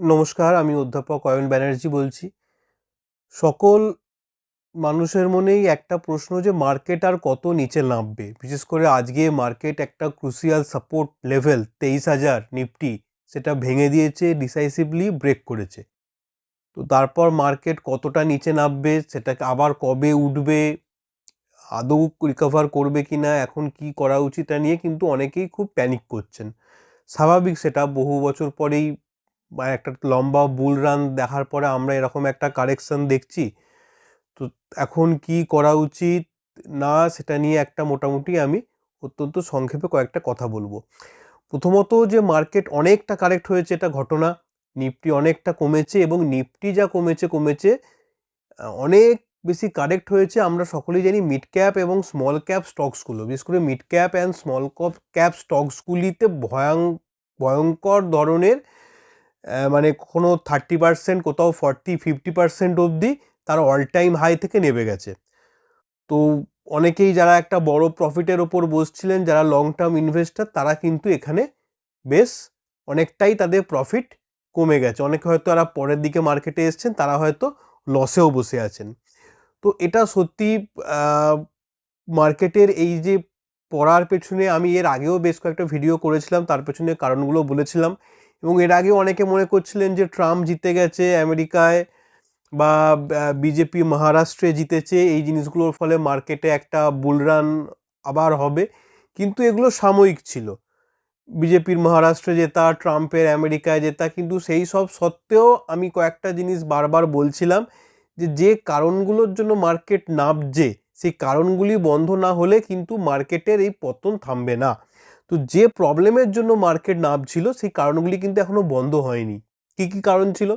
নমস্কার, আমি অধ্যাপক অয়ন ব্যানার্জি বলছি। সকল মানুষের মনেই একটা প্রশ্ন যে, মার্কেট আর কত নিচে নামবে? বিশেষ করে আজকে মার্কেট একটা ক্রুশিয়াল সাপোর্ট লেভেল তেইশ হাজার নিফটি, সেটা ভেঙে দিয়েছে ডিসাইসিভলি ব্রেক করেছে। তো তারপর মার্কেট কতটা নিচে নামবে সেটাকে আবার কবে উঠবে, আদৌ রিকভার করবে কি না এখন কি করা উচিত তা নিয়ে কিন্তু অনেকেই খুব প্যানিক করছেন। স্বাভাবিক সেটা বহু বছর পরেই একটা লম্বা বুল রান দেখার পরে আমরা এরকম একটা কারেকশন দেখছি। তো এখন কি করা উচিত? না, সেটা নিয়ে একটা মোটামুটি আমি অত্যন্ত সংক্ষেপে কয়েকটা কথা বলব। প্রথমত যে মার্কেট অনেকটা কারেক্ট হয়েছে এটা ঘটনা নিফটি অনেকটা কমেছে এবং নিফটি যা কমেছে কমেছে অনেক বেশি কারেক্ট হয়েছে। আমরা সকলেই জানি মিড ক্যাপ এবং স্মল ক্যাপ স্টকসগুলো বিশেষ করে mid cap and small cap cap স্টকসগুলিতে ভয়ং ভয়ঙ্কর ধরনের মানে কোনো থার্টি পার্সেন্ট কোথাও ফর্টি ফিফটি পার্সেন্ট অবধি তার অল টাইম হাই থেকে নেমে গেছে। তো অনেকেই যারা একটা বড় প্রফিটের ওপর বসছিলেন, যারা লং টার্ম ইনভেস্টার তারা কিন্তু এখানে বেশ অনেকটাই তাদের প্রফিট কমে গেছে। অনেকে হয়তো তারা পরের দিকে মার্কেটে এসছেন, তারা হয়তো লসেও বসে আছেন। তো এটা সত্যি মার্কেটের এই যে পড়ার পেছনে আমি এর আগেও বেশ কয়েকটা ভিডিও করেছিলাম, তার পেছনে কারণগুলো বলেছিলাম। এবং এর আগেও অনেকে মনে করছিলেন যে ট্রাম্প জিতে গেছে, আমেরিকায় বা বিজেপি মহারাষ্ট্রে জিতেছে, এই জিনিসগুলোর ফলে মার্কেটে একটা বুলরান আবার হবে। কিন্তু এগুলো সাময়িক ছিল। বিজেপির মহারাষ্ট্রে জেতা, ট্রাম্পের আমেরিকায় জেতা, কিন্তু সেই সব সত্ত্বেও আমি কয়েকটা জিনিস বারবার বলছিলাম যে যে কারণগুলোর জন্য মার্কেট নামছে সেই কারণগুলি বন্ধ না হলে কিন্তু মার্কেটের এই পতন থামবে না। তো যে প্রবলেমের জন্য মার্কেট নামছিল, সেই কারণগুলি কিন্তু এখনও বন্ধ হয়নি। কী কী কারণ ছিল?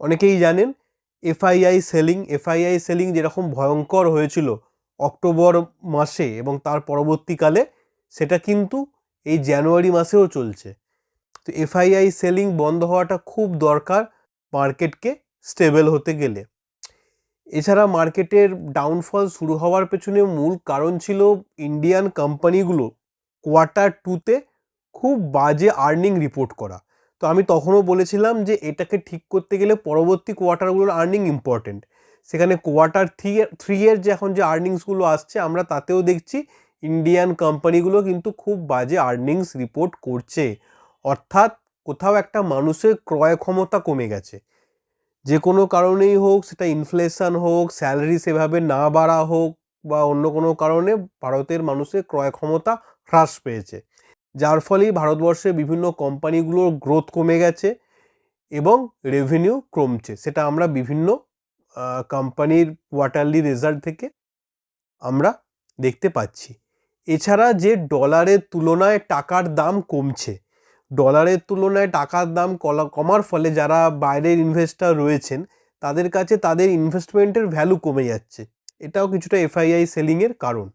অনেকেই জানেন এফআইআই সেলিং এফআইআই সেলিং যেরকম ভয়ঙ্কর হয়েছিল অক্টোবর মাসে এবং তার পরবর্তীকালে, সেটা কিন্তু এই জানুয়ারি মাসেও চলছে। তো এফআইআই সেলিং বন্ধ হওয়াটা খুব দরকার মার্কেটকে স্টেবল হতে গেলে। এছাড়া মার্কেটের ডাউনফল শুরু হওয়ার পেছনে মূল কারণ ছিল ইন্ডিয়ান কোম্পানিগুলো কোয়ার্টার টুতে খুব বাজে আর্নিং রিপোর্ট করা। তো আমি তখনও বলেছিলাম যে এটাকে ঠিক করতে গেলে পরবর্তী কোয়ার্টারগুলোর আর্নিং ইম্পর্টেন্ট সেখানে কোয়ার্টার থ্রি থ্রি এর যে এখন যে আর্নিংসগুলো আসছে, আমরা তাতেও দেখছি ইন্ডিয়ান কোম্পানিগুলো কিন্তু খুব বাজে আর্নিংস রিপোর্ট করছে। অর্থাৎ কোথাও একটা মানুষের ক্রয় ক্ষমতা কমে গেছে। যে কোনো কারণেই হোক, সেটা ইনফ্লেশন হোক স্যালারি সেভাবে না বাড়া হোক বা অন্য কোনো কারণে ভারতের মানুষের ক্রয় ক্ষমতা হ্রাস পেয়েছে। যার ফলেই ভারতবর্ষের বিভিন্ন কোম্পানিগুলোর গ্রোথ কমে গেছে এবং রেভিনিউ কমছে। সেটা আমরা বিভিন্ন কোম্পানির কোয়ার্টারলি রেজাল্ট থেকে আমরা দেখতে পাচ্ছি। এছাড়া যে ডলারের তুলনায় টাকার দাম কমছে ডলারের তুলনায় টাকার দাম কমার ফলে যারা বাইরের ইনভেস্টার রয়েছেন, তাদের কাছে তাদের ইনভেস্টমেন্টের ভ্যালু কমে যাচ্ছে। এটাও কিছুটা এফআইআই সেলিংয়ের কারণ।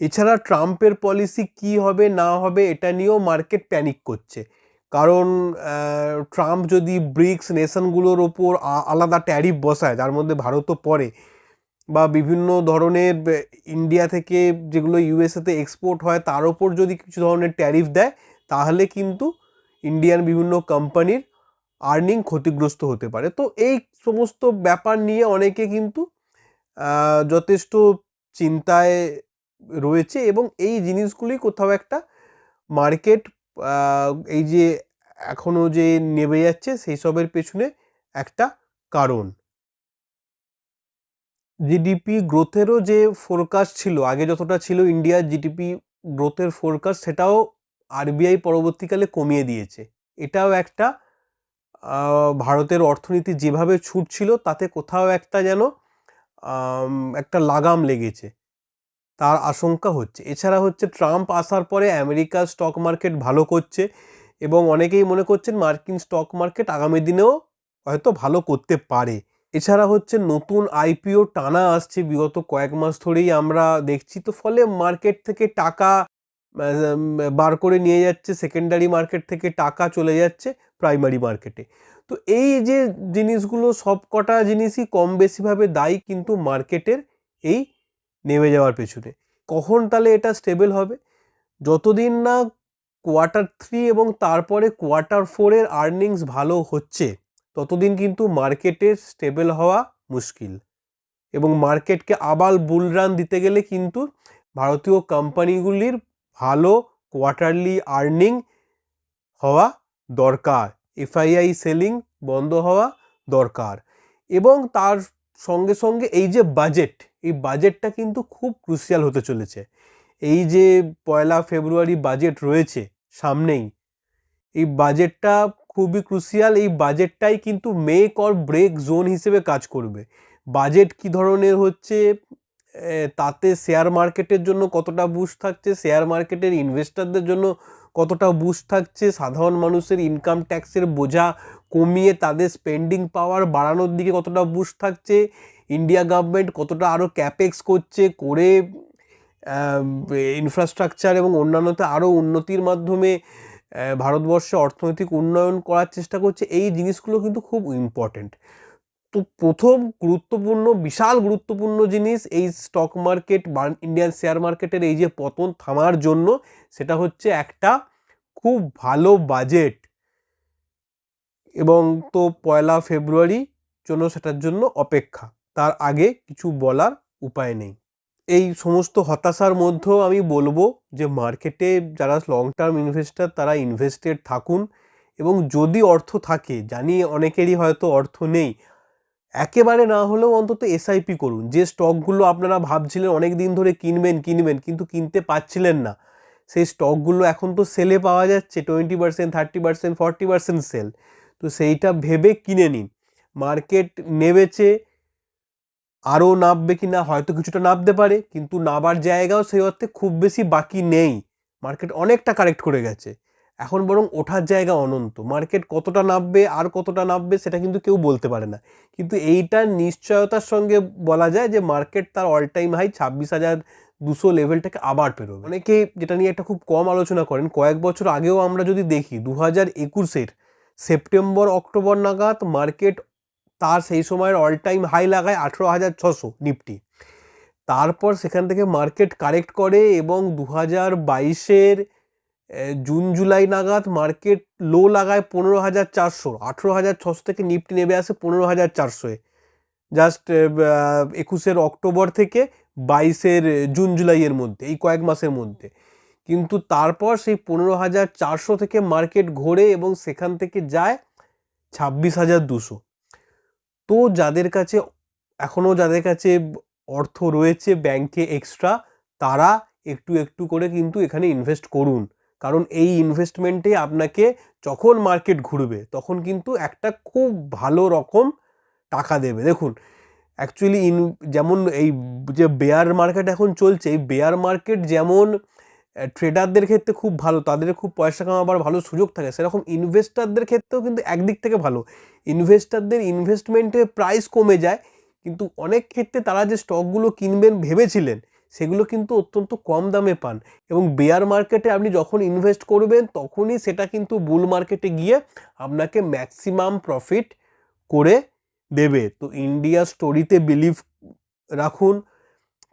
এছাড়া ট্রাম্পের পলিসি কি হবে, না হবে, এটা নিয়েও মার্কেট প্যানিক করছে। কারণ ট্রাম্প যদি ব্রিক্স নেশনগুলোর ওপর আলাদা ট্যারিফ বসায়, যার মধ্যে ভারতও পড়ে, বা বিভিন্ন ধরনের ইন্ডিয়া থেকে যেগুলো ইউএসএতে এক্সপোর্ট হয়, তার ওপর যদি কিছু ধরনের ট্যারিফ দেয়, তাহলে কিন্তু ইন্ডিয়ান বিভিন্ন কোম্পানির আর্নিং ক্ষতিগ্রস্ত হতে পারে। তো এই সমস্ত ব্যাপার নিয়ে অনেকে কিন্তু যথেষ্ট চিন্তায় রয়েছে এবং এই জিনিসগুলি কোথাও একটা মার্কেট এই যে এখনও যে নেমে যাচ্ছে সেই সবের পেছনে একটা কারণ। জিডিপি গ্রোথেরও যে ফোরকাস্ট ছিল, আগে যতটা ছিল ইন্ডিয়ার জিডিপি গ্রোথের ফোরকাস্ট সেটাও আরবিআই পরবর্তীকালে কমিয়ে দিয়েছে। এটাও একটা ভারতের অর্থনীতি যেভাবে ছুটছিল, তাতে কোথাও একটা যেন একটা লাগাম লেগেছে। তার আশঙ্কা হচ্ছে। এছাড়া হচ্ছে ট্রাম্প আসার পরে আমেরিকার স্টক মার্কেট ভালো করছে এবং অনেকেই মনে করছেন মার্কিন স্টক মার্কেট আগামী দিনেও হয়তো ভালো করতে পারে। এছাড়া হচ্ছে নতুন আইপিও টানা আসছে। বিগত কয়েক মাস ধরেই আমরা দেখছি। তো ফলে মার্কেট থেকে টাকা বার করে নিয়ে যাচ্ছে সেকেন্ডারি মার্কেট থেকে টাকা চলে যাচ্ছে প্রাইমারি মার্কেটে তো এই যে জিনিসগুলো সব কটা জিনিসই কম বেশিভাবে দায়ী কিন্তু মার্কেটের এই নেমে যাওয়ার পেছনে। কখন তাহলে এটা স্টেবল হবে? যতদিন না কোয়ার্টার থ্রি এবং তারপরে কোয়ার্টার ফোরের আর্নিংস ভালো হচ্ছে, ততদিন কিন্তু মার্কেটের স্টেবল হওয়া মুশকিল। এবং মার্কেটকে আবার বুল রান দিতে গেলে কিন্তু ভারতীয় কোম্পানিগুলির ভালো কোয়ার্টারলি আর্নিং হওয়া দরকার। এফআইআই সেলিং বন্ধ হওয়া দরকার। এবং তার সঙ্গে সঙ্গে এই যে বাজেট এই বাজেটটা কিন্তু খুব ক্রুশিয়াল হতে চলেছে। এই যে পয়লা ফেব্রুয়ারি বাজেট রয়েছে সামনেই, এই বাজেটটা খুবই ক্রুশিয়াল এই বাজেটটাই কিন্তু মেক অর ব্রেক জোন হিসেবে কাজ করবে। বাজেট কি ধরনের হচ্ছে? তাতে শেয়ার মার্কেটের জন্য কতটা বুস্ট থাকছে? শেয়ার মার্কেটের ইনভেস্টরদের জন্য কতটা বুস্ট থাকছে? সাধারণ মানুষের ইনকাম ট্যাক্সের বোঝা কমিয়ে তাদের স্পেন্ডিং পাওয়ার বাড়ানোর দিকে কতটা বুস্ট থাকছে? ইন্ডিয়া গভর্নমেন্ট কতটা আরও ক্যাপেক্স করছে? করে ইনফ্রাস্ট্রাকচার এবং অন্যান্যতে আরও উন্নতির মাধ্যমে ভারতবর্ষে অর্থনৈতিক উন্নয়ন করার চেষ্টা করছে। এই জিনিসগুলো কিন্তু খুব ইম্পর্ট্যান্ট তো প্রথম গুরুত্বপূর্ণ, বিশাল গুরুত্বপূর্ণ জিনিস এই স্টক মার্কেট বা ইন্ডিয়ান শেয়ার মার্কেটের এই যে পতন থামার জন্য সেটা হচ্ছে একটা খুব ভালো বাজেট এবং তো পয়লা ফেব্রুয়ারি জন্য সেটার জন্য অপেক্ষা। তার আগে কিছু বলার উপায় নেই। এই সমস্ত হতাশার মধ্যেও আমি বলব যে মার্কেটে যারা লং টার্ম ইনভেস্টার তারা ইনভেস্টেড থাকুন এবং যদি অর্থ থাকে, জানি অনেকেরই হয়তো অর্থ নেই একেবারে না হলেও অন্তত এসআইপি করুন। যে স্টকগুলো আপনারা ভাবছিলেন অনেক দিন ধরে কিনবেন কিনবেন, কিন্তু কিনতে পারছিলেন না। সেই স্টকগুলো এখন তো সেলে পাওয়া যাচ্ছে twenty percent thirty percent forty percent sale তো সেইটা ভেবে কিনে নিন। মার্কেট নেবেছে আরও নামবে কি না হয়তো কিছুটা নামতে পারে, কিন্তু নাবার জায়গাও সেই অর্থে খুব বেশি বাকি নেই। মার্কেট অনেকটা কারেক্ট করে গেছে। এখন বরং ওঠার জায়গা অনন্ত। মার্কেট কতটা নামবে, আর কতটা নামবে সেটা কিন্তু কেউ বলতে পারে না। কিন্তু এইটার নিশ্চয়তার সঙ্গে বলা যায় যে মার্কেট তার অল টাইম হাই ছাব্বিশ হাজার দুশো লেভেলটাকে আবার পেরোবে। অনেকে যেটা নিয়ে একটা খুব কম আলোচনা করেন, কয়েক বছর আগেও আমরা যদি দেখি দু হাজার একুশের সেপ্টেম্বর, অক্টোবর নাগাদ মার্কেট তার সেই সময়ের অল টাইম হাই লাগায় আঠেরো হাজার ছশো নিফটি। তারপর সেখান থেকে মার্কেট কারেক্ট করে এবং দু হাজার বাইশের জুন, জুলাই নাগাদ মার্কেট লো লাগায় পনেরো হাজার চারশো, আঠেরো হাজার ছশো থেকে নিফটি নেমে আসে পনেরো হাজার চারশোয় জাস্ট একুশের অক্টোবর থেকে বাইশের জুন, জুলাইয়ের মধ্যে, এই কয়েক মাসের মধ্যে। কিন্তু তারপর সেই পনেরো হাজার চারশো থেকে মার্কেট ঘোরে এবং সেখান থেকে যায় ছাব্বিশ হাজার দুশো। তো যাদের কাছে এখনও যাদের কাছে অর্থ রয়েছে ব্যাংকে এক্সট্রা, তারা একটু একটু করে কিন্তু এখানে ইনভেস্ট করুন। কারণ এই ইনভেস্টমেন্টে আপনাকে যখন মার্কেট ঘুরবে, তখন কিন্তু একটা খুব ভালো রকম টাকা দেবে। দেখুন অ্যাকচুয়ালি ইন যেমন এই যে বেয়ার মার্কেট এখন চলছে, এই বেয়ার মার্কেট যেমন ট্রেডারদের ক্ষেত্রে খুব ভালো, তাদের খুব পয়সা কামাবার ভালো সুযোগ থাকে, সেরকম ইনভেস্টারদের ক্ষেত্রেও কিন্তু একদিক থেকে ভালো। ইনভেস্টারদের ইনভেস্টমেন্টের প্রাইস কমে যায়, কিন্তু অনেক ক্ষেত্রে তারা যে স্টকগুলো কিনবেন ভেবেছিলেন সেগুলো কিন্তু অত্যন্ত কম দামে পান এবং বেয়ার মার্কেটে আপনি যখন ইনভেস্ট করবেন, তখনই সেটা কিন্তু বুল মার্কেটে গিয়ে আপনাকে ম্যাক্সিমাম প্রফিট করে দেবে। তো ইন্ডিয়া স্টোরিতে বিলিভ রাখুন,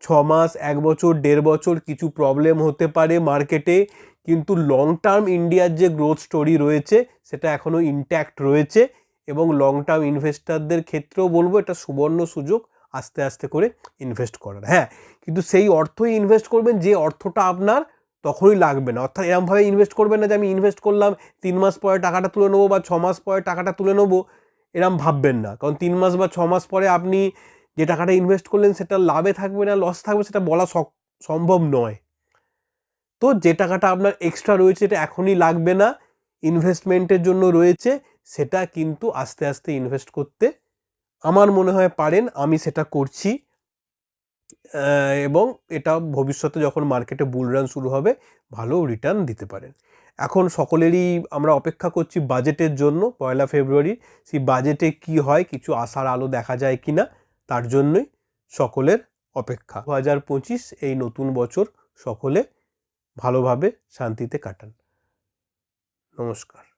ছ মাস, এক বছর, দেড় বছর কিছু প্রবলেম হতে পারে মার্কেটে কিন্তু লং টার্ম ইন্ডিয়ার যে গ্রোথ স্টোরি রয়েছে, সেটা এখনও ইনট্যাক্ট রয়েছে এবং লং টার্ম ইনভেস্টারদের ক্ষেত্রেও বলব এটা সুবর্ণ সুযোগ। আস্তে আস্তে করে ইনভেস্ট করার হ্যাঁ। কিন্তু সেই অর্থই ইনভেস্ট করবেন, যে অর্থটা আপনার তখনই লাগবে না। অর্থাৎ এরমভাবে ইনভেস্ট করবেন না যে আমি ইনভেস্ট করলাম, তিন মাস পরে টাকাটা তুলে নেব বা ছ মাস পরে টাকাটা তুলে নেব, এরম ভাববেন না। কারণ তিন মাস বা ছ মাস পরে আপনি যে টাকাটা ইনভেস্ট করলেন, সেটা লাভে থাকবে না লস থাকবে, সেটা বলা সম্ভব নয়। তো যে টাকাটা আপনার এক্সট্রা রয়েছে এটা এখনই লাগবে না ইনভেস্টমেন্টের জন্য রয়েছে, সেটা কিন্তু আস্তে আস্তে ইনভেস্ট করতে আমার মনে হয় পারেন, আমি সেটা করছি এবং এটা ভবিষ্যতে যখন মার্কেটে বুল রান শুরু হবে, ভালো রিটার্ন দিতে পারেন। এখন সকলেরই আমরা অপেক্ষা করছি বাজেটের জন্য, পয়লা ফেব্রুয়ারি সেই বাজেটে কি হয়, কিছু আশার আলো দেখা যায় কি না তার জন্যই সকলের অপেক্ষা। দু হাজার পঁচিশ এই নতুন বছর সকলে ভালোভাবে শান্তিতে কাটান। নমস্কার।